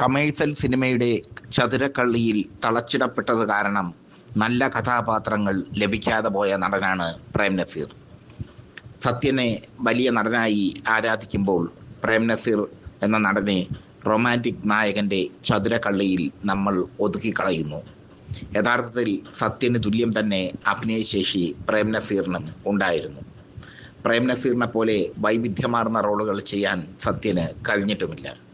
Commercial സിനിമയുടെ ചതുരക്കള്ളിയിൽ തളച്ചിടപ്പെട്ടത് കാരണം നല്ല കഥാപാത്രങ്ങൾ ലഭിക്കാതെ പോയ നടനാണ് പ്രേം നസീർ. സത്യനെ വലിയ നടനായി ആരാധിക്കുമ്പോൾ പ്രേം നസീർ എന്ന നടനെ റൊമാന്റിക് നായകന്റെ ചതുരക്കള്ളിയിൽ നമ്മൾ ഒതുക്കിക്കളയുന്നു. യഥാർത്ഥത്തിൽ സത്യന് തുല്യം തന്നെ അഭിനയശേഷി പ്രേം നസീറിനും ഉണ്ടായിരുന്നു. പ്രേം നസീറിനെ പോലെ വൈവിധ്യമാർന്ന റോളുകൾ ചെയ്യാൻ സത്യന് കഴിഞ്ഞിട്ടുമില്ല.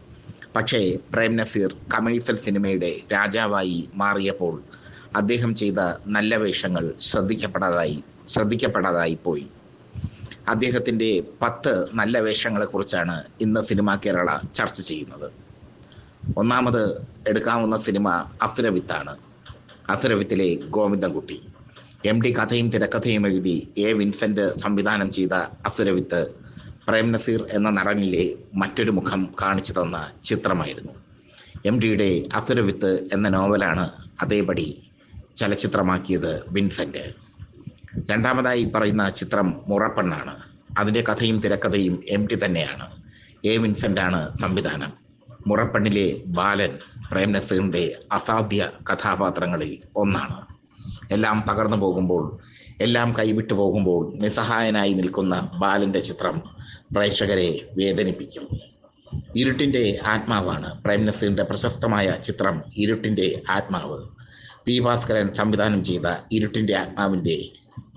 പക്ഷേ പ്രേം നസീർ കമേഴ്സ്യൽ സിനിമയുടെ രാജാവായി മാറിയപ്പോൾ അദ്ദേഹം ചെയ്ത നല്ല വേഷങ്ങൾ ശ്രദ്ധിക്കപ്പെടാതായി ശ്രദ്ധിക്കപ്പെടാതായി പോയി. അദ്ദേഹത്തിന്റെ പത്ത് നല്ല വേഷങ്ങളെക്കുറിച്ചാണ് ഇന്ന് സിനിമ കേരള ചർച്ച ചെയ്യുന്നത്. ഒന്നാമത് എടുക്കാവുന്ന സിനിമ അസുരവിത്താണ്. അസുരവിത്തിലെ ഗോവിന്ദൻകുട്ടി. എം ഡി കഥയും തിരക്കഥയും എഴുതി എ വിൻസെന്റ് സംവിധാനം ചെയ്ത അസുരവിത്ത് പ്രേം നസീർ എന്ന നടനിലെ മറ്റൊരു മുഖം കാണിച്ചു തന്ന ചിത്രമായിരുന്നു. എം ഡിയുടെ അസുരവിത്ത് എന്ന നോവലാണ് അതേപടി ചലച്ചിത്രമാക്കിയത് വിൻസെന്റ് രണ്ടാമതായി പറയുന്ന ചിത്രം മുറപ്പെണ്ണാണ്. അതിന്റെ കഥയും തിരക്കഥയും എം ടി തന്നെയാണ്. എ വിൻസെന്റാണ് സംവിധാനം. മുറപ്പെണ്ണിലെ ബാലൻ പ്രേം നസീറിന്റെ അസാധ്യ കഥാപാത്രങ്ങളിൽ ഒന്നാണ്. എല്ലാം തകർന്നു പോകുമ്പോൾ എല്ലാം കൈവിട്ടു പോകുമ്പോൾ നിസ്സഹായനായി നിൽക്കുന്ന ബാലന്റെ ചിത്രം പ്രേക്ഷകരെ വേദനിപ്പിക്കും. ഇരുട്ടിന്റെ ആത്മാവാണ് പ്രേം നസീറിന്റെ പ്രശസ്തമായ ചിത്രം ഇരുട്ടിന്റെ ആത്മാവ്. പി ഭാസ്കരൻ സംവിധാനം ചെയ്ത ഇരുട്ടിന്റെ ആത്മാവിന്റെ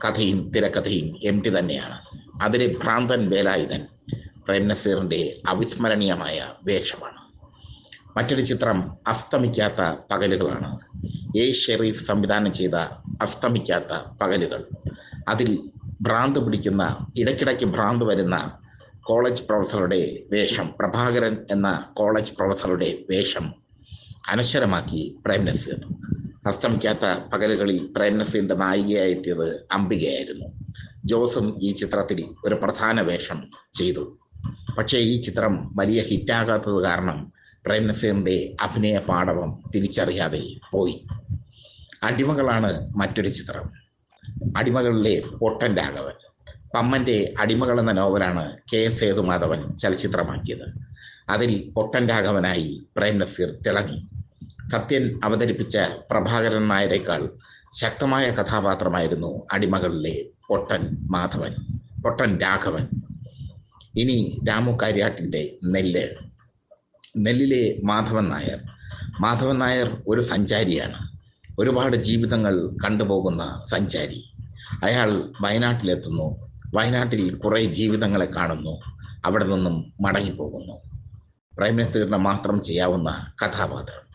കഥയും തിരക്കഥയും എം ടി തന്നെയാണ്. അതിലെ ഭ്രാന്തൻ വേലായുധൻ പ്രേം നസീറിന്റെ അവിസ്മരണീയമായ വേഷമാണ്. മറ്റൊരു ചിത്രം അസ്തമിക്കാത്ത പകലുകളാണ്. എ ഷെറീഫ് സംവിധാനം ചെയ്ത അസ്തമിക്കാത്ത പകലുകൾ. അതിൽ ഭ്രാന്ത് പിടിക്കുന്ന ഇടയ്ക്കിടയ്ക്ക് ഭ്രാന്ത് വരുന്ന കോളേജ് പ്രൊഫസറുടെ വേഷം പ്രഭാകരൻ എന്ന കോളേജ് പ്രൊഫസറുടെ വേഷം അനശ്വരമാക്കി പ്രേം നസീർ അസ്തമിക്കാത്ത പകലുകളിൽ പ്രേം നസീറിന്റെ നായികയായി എത്തിയത് അംബികയായിരുന്നു. ജോസും ഈ ചിത്രത്തിൽ ഒരു പ്രധാന വേഷം ചെയ്തു. പക്ഷേ ഈ ചിത്രം വലിയ ഹിറ്റാകാത്തത് കാരണം പ്രേം നസീറിന്റെ അഭിനയ പാടവം തിരിച്ചറിയാതെ പോയി. അടിമകളാണ് മറ്റൊരു ചിത്രം. അടിമകളിലെ പൊട്ടൻ രാഘവൻ. പമ്മന്റെ അടിമകൾ എന്ന നോവലാണ് കെ എസ് സേതുമാധവൻ ചലച്ചിത്രമാക്കിയത്. അതിൽ പൊട്ടൻ രാഘവനായി പ്രേം നസീർ തിളങ്ങി. സത്യൻ അവതരിപ്പിച്ച പ്രഭാകരൻ നായരേക്കാൾ ശക്തമായ കഥാപാത്രമായിരുന്നു അടിമകളിലെ പൊട്ടൻ മാധവൻ പൊട്ടൻ രാഘവൻ. ഇനി രാമു കാര്യാട്ടിന്റെ നെല്ല്. നെല്ലിലെ മാധവൻ നായർ. മാധവൻ നായർ ഒരു സഞ്ചാരിയാണ്. ഒരുപാട് ജീവിതങ്ങൾ കണ്ടുപോകുന്ന സഞ്ചാരി. അയാൾ വയനാട്ടിലെത്തുന്നു. വയനാട്ടിൽ കുറേ ജീവിതങ്ങളെ കാണുന്നു. അവിടെ നിന്നും മടങ്ങിപ്പോകുന്നു. പ്രൈം മിനിസ്റ്ററിന് മാത്രം ചെയ്യാവുന്ന കഥാപാത്രം.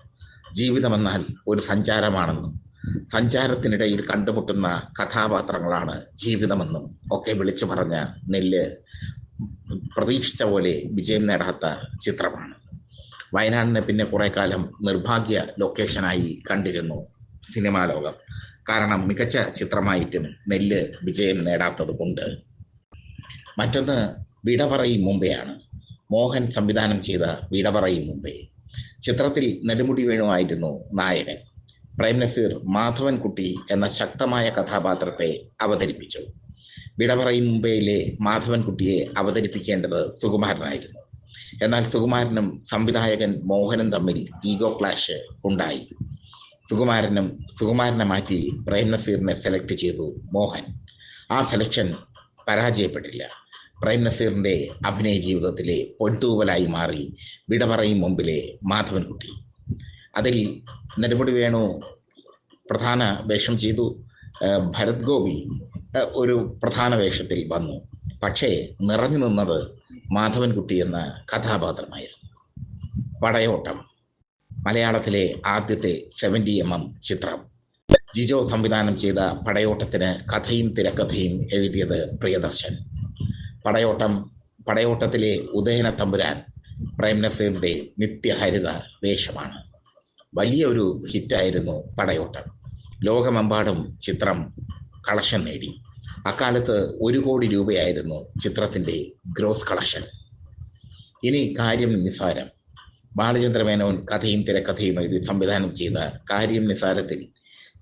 ജീവിതമെന്നാൽ ഒരു സഞ്ചാരമാണെന്നും സഞ്ചാരത്തിനിടയിൽ കണ്ടുമുട്ടുന്ന കഥാപാത്രങ്ങളാണ് ജീവിതമെന്നും ഒക്കെ വിളിച്ചു പറഞ്ഞ നെല്ല് പ്രതീക്ഷിച്ച പോലെ വിജയം നേടാത്ത ചിത്രമാണ്. വയനാടിനെ പിന്നെ കുറെ കാലം നിർഭാഗ്യ ലൊക്കേഷനായി കണ്ടിരുന്നു സിനിമാ ലോകം. കാരണം മികച്ച ചിത്രമായിട്ടും നെല്ല് വിജയം നേടാത്തത് കൊണ്ട്. മറ്റൊന്ന് വിടപറയും മുമ്പെയാണ് മോഹൻ സംവിധാനം ചെയ്ത വിടപറയും മുമ്പേ ചിത്രത്തിൽ നെടുമുടി വേണുവായിരുന്നു നായകൻ. പ്രേം നസീർ മാധവൻകുട്ടി എന്ന ശക്തമായ കഥാപാത്രത്തെ അവതരിപ്പിച്ചു. വിടപറയും മുമ്പേയിലെ മാധവൻകുട്ടിയെ അവതരിപ്പിക്കേണ്ടത് സുകുമാരനായിരുന്നു. എന്നാൽ സുകുമാരനും സംവിധായകൻ മോഹനും തമ്മിൽ ഈഗോ ക്ലാഷ് ഉണ്ടായി. സുകുമാരനും സുകുമാരനെ മാറ്റി പ്രേം നസീറിനെ സെലക്ട് ചെയ്തു മോഹൻ. ആ സെലക്ഷൻ പരാജയപ്പെട്ടില്ല. പ്രേം നസീറിന്റെ അഭിനയ ജീവിതത്തിലെ പൊൻതൂവലായി മാറി വിടപറയും മുമ്പിലെ മാധവൻകുട്ടി. അതിൽ നെടുമുടി വേണു പ്രധാന വേഷം ചെയ്തു. ഭരത് ഗോപി ഒരു പ്രധാന വേഷത്തിൽ വന്നു. പക്ഷേ നിറഞ്ഞു നിന്നത് മാധവൻകുട്ടി എന്ന കഥാപാത്രമായിരുന്നു. പടയോട്ടം. മലയാളത്തിലെ ആദ്യത്തെ സെവന്റി എം എം ചിത്രം. ജിജോ സംവിധാനം ചെയ്ത പടയോട്ടത്തിന് കഥയും തിരക്കഥയും എഴുതിയത് പ്രിയദർശൻ. പടയോട്ടം പടയോട്ടത്തിലെ ഉദയന തമ്പുരാൻ പ്രേം നസീറിന്റെ നിത്യഹരിത വേഷമാണ്. വലിയ ഒരു ഹിറ്റായിരുന്നു പടയോട്ടം. ലോകമെമ്പാടും ചിത്രം കളക്ഷൻ നേടി. അക്കാലത്ത് ഒരു കോടി രൂപയായിരുന്നു ചിത്രത്തിന്റെ ഗ്രോസ് കളക്ഷൻ. ഇനി കാര്യം നിസാരം ബാലചന്ദ്ര മേനോൻ കഥയും തിരക്കഥയും എഴുതി സംവിധാനം ചെയ്ത കാര്യം നിസാരത്തിൽ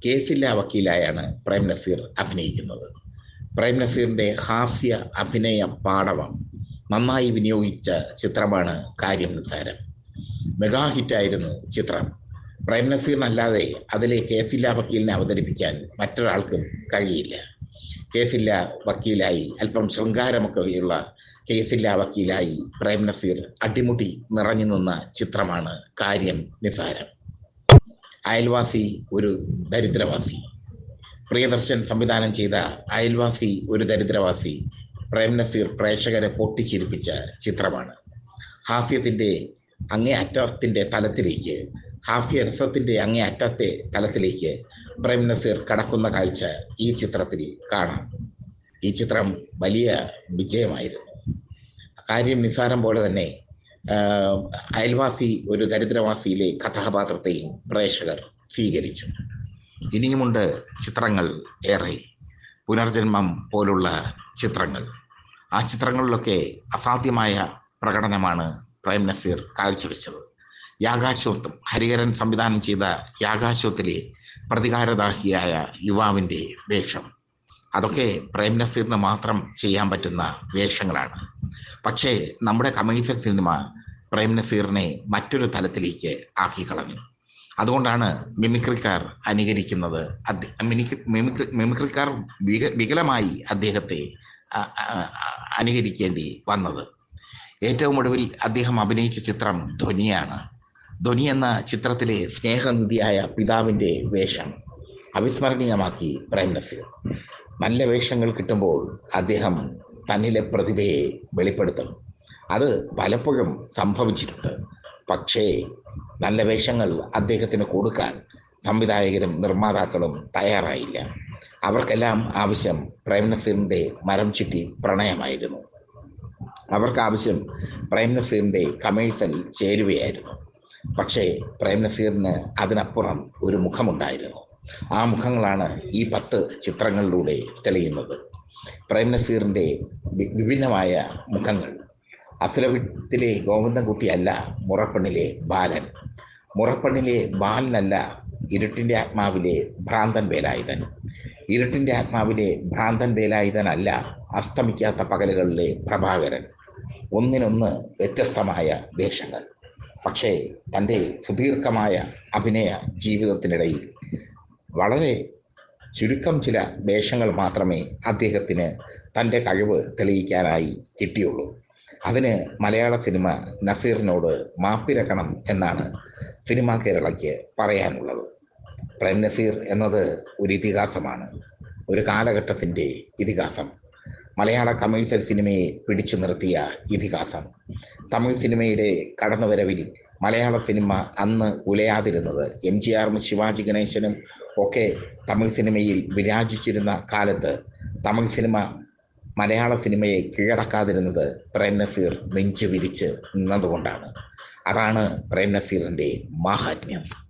കേസില്ല വക്കീലായാണ് പ്രേം നസീർ അഭിനയിക്കുന്നത്. പ്രേം നസീറിന്റെ ഹാസ്യ അഭിനയ പാടവം നന്നായി വിനിയോഗിച്ച ചിത്രമാണ് കാര്യം നിസാരം. മെഗാ ഹിറ്റായിരുന്നു ചിത്രം. പ്രേം നസീറിനല്ലാതെ അതിലെ കേസില്ല വക്കീലിനെ അവതരിപ്പിക്കാൻ മറ്റൊരാൾക്കും കഴിയില്ല. കേസില്ല വക്കീലായി അല്പം ശൃംഗാരമൊക്കെയുള്ള കേസില്ല വക്കീലായി പ്രേം നസീർ അടിമുടി നിറഞ്ഞു നിന്ന ചിത്രമാണ് കാര്യം നിസാരം. അയൽവാസി ഒരു ദരിദ്രവാസി. പ്രിയദർശൻ സംവിധാനം ചെയ്ത അയൽവാസി ഒരു ദരിദ്രവാസി പ്രേം നസീർ പ്രേക്ഷകരെ പൊട്ടിച്ചിരിപ്പിച്ച ചിത്രമാണ്. ഹാസ്യത്തിന്റെ അങ്ങേ തലത്തിലേക്ക് ഹാസ്യരസത്തിന്റെ അങ്ങേ അറ്റത്തെ തലത്തിലേക്ക് പ്രേം നസീർ കടക്കുന്ന കാഴ്ച ഈ ചിത്രത്തിൽ കാണാം. ഈ ചിത്രം വലിയ വിജയമായിരുന്നു. കാര്യം നിസ്സാരം പോലെ തന്നെ അയൽവാസി ഒരു ദരിദ്രവാസിയിലെ കഥാപാത്രത്തെയും പ്രേക്ഷകർ സ്വീകരിച്ചു. ഇനിയുമുണ്ട് ചിത്രങ്ങൾ ഏറെ പുനർജന്മം പോലുള്ള ചിത്രങ്ങൾ. ആ ചിത്രങ്ങളിലൊക്കെ അസാധ്യമായ പ്രകടനമാണ് പ്രേം നസീർ കാഴ്ചവെച്ചത്. യാഗാശ്വത്വം ഹരിഹരൻ സംവിധാനം ചെയ്ത യാകാശോത്തിലെ പ്രതികാരദാഹിയായ യുവാവിന്റെ വേഷം. അതൊക്കെ പ്രേം നസീറിന് മാത്രം ചെയ്യാൻ പറ്റുന്ന വേഷങ്ങളാണ്. പക്ഷേ നമ്മുടെ കമേഴ്സ്യൽ സിനിമ പ്രേം നസീറിനെ മറ്റൊരു തലത്തിലേക്ക് ആക്കി കളഞ്ഞു അതുകൊണ്ടാണ് മിമിക്രിക്കാർ അനുകരിക്കുന്നത് മിമിക്രി മിമിക്രിക്കാർ വികലമായി അദ്ദേഹത്തെ അനുകരിക്കേണ്ടി വന്നത്. ഏറ്റവും ഒടുവിൽ അദ്ദേഹം അഭിനയിച്ച ചിത്രം ധ്വനിയാണ്. ധ്വനി എന്ന ചിത്രത്തിലെ സ്നേഹനിധിയായ പിതാവിന്റെ വേഷം അവിസ്മരണീയമാക്കി പ്രേം നസീർ. നല്ല വേഷങ്ങൾ കിട്ടുമ്പോൾ അദ്ദേഹം തന്നിലെ പ്രതിഭയെ വെളിപ്പെടുത്തും അത് പലപ്പോഴും സംഭവിച്ചിട്ടുണ്ട്. പക്ഷേ നല്ല വേഷങ്ങൾ അദ്ദേഹത്തിന് കൊടുക്കാൻ സംവിധായകരും നിർമ്മാതാക്കളും തയ്യാറായില്ല. അവർക്കെല്ലാം ആവശ്യം പ്രേംനസീറിന്റെ മരം ചുറ്റി പ്രണയമായിരുന്നു. അവർക്ക് ആവശ്യം പ്രേം നസീറിന്റെ കമേഴ്സൽ ചേരുവയായിരുന്നു പക്ഷേ പ്രേംനസീറിന് അതിനപ്പുറം ഒരു മുഖമുണ്ടായിരുന്നു. ആ മുഖങ്ങളാണ് ഈ പത്ത് ചിത്രങ്ങളിലൂടെ തെളിയുന്നത്. പ്രേം നസീറിന്റെ വിഭിന്നമായ മുഖങ്ങൾ. അസുരവിത്തിലെ ഗോവിന്ദൻകുട്ടിയല്ല മുറപ്പെണ്ണിലെ ബാലൻ. മുറപ്പെണ്ണിലെ ബാലനല്ല ഇരുട്ടിന്റെ ആത്മാവിലെ ഭ്രാന്തൻ വേലായുധൻ. ഇരുട്ടിന്റെ ആത്മാവിലെ ഭ്രാന്തൻ വേലായുധനല്ല അസ്തമിക്കാത്ത പകലുകളിലെ പ്രഭാകരൻ. ഒന്നിനൊന്ന് വ്യത്യസ്തമായ വേഷങ്ങൾ. പക്ഷേ തന്റെ സുദീർഘമായ അഭിനയ ജീവിതത്തിനിടയിൽ വളരെ ചുരുക്കം ചില വേഷങ്ങൾ മാത്രമേ അദ്ദേഹത്തിന് തന്റെ കഴിവ് തെളിയിക്കാനായി കിട്ടിയുള്ളൂ. അതിന് മലയാള സിനിമ നസീറിനോട് മാപ്പിരക്കണം എന്നാണ് സിനിമ കേരളയ്ക്ക് പറയാനുള്ളത്. പ്രേം നസീർ എന്നത് ഒരു ഇതിഹാസമാണ് ഒരു കാലഘട്ടത്തിന്റെ ഇതിഹാസം. മലയാള കമേഴ്സ്യൽ സിനിമയെ പിടിച്ചു നിർത്തിയ ഇതിഹാസം. തമിഴ് സിനിമയുടെ കടന്നുവരവിൽ മലയാള സിനിമ അന്ന് ഉലയാതിരുന്നത്. എം ജി ആറും ശിവാജി ഗണേശനും ഒക്കെ തമിഴ് സിനിമയിൽ വിരാജിച്ചിരുന്ന കാലത്ത് തമിഴ് സിനിമ മലയാള സിനിമയെ കീഴടക്കാതിരുന്നത് പ്രേം നസീർ നെഞ്ചു വിരിച്ച് നിന്നതുകൊണ്ടാണ്. അതാണ് പ്രേം നസീറിന്റെ മാഹാത്മ്യം.